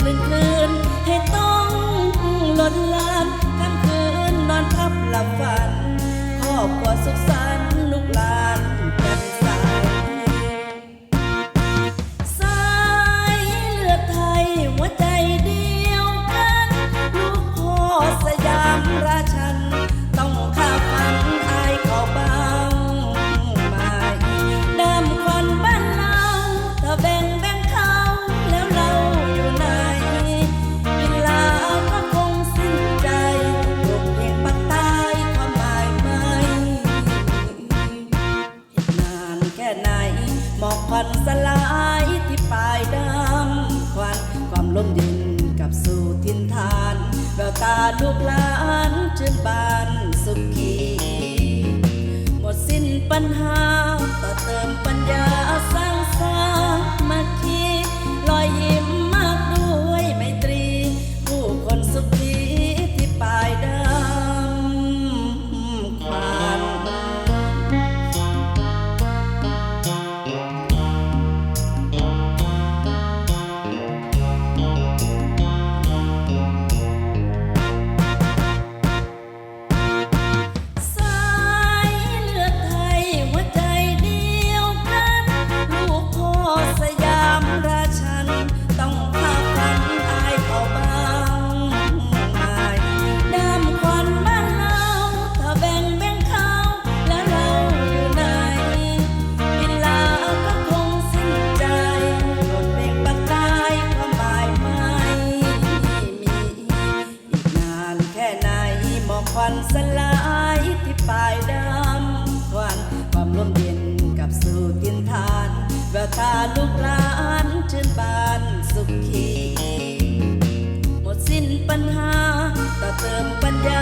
กลื่คืนให้ต้องหล่นลานกลางคืนนอนพับลับฝันครอบครัวสุขส ทุกล้านจนบานสุขี หมดสิ้นปัญหาต่อเติมไป อกควันสลายที่ปลายดำควันความร่มเย็นกับสู่กินทานเวลาลูกหลานเชิญบานสุขี หมดสิ้นปัญหาต่อเติมปัญญา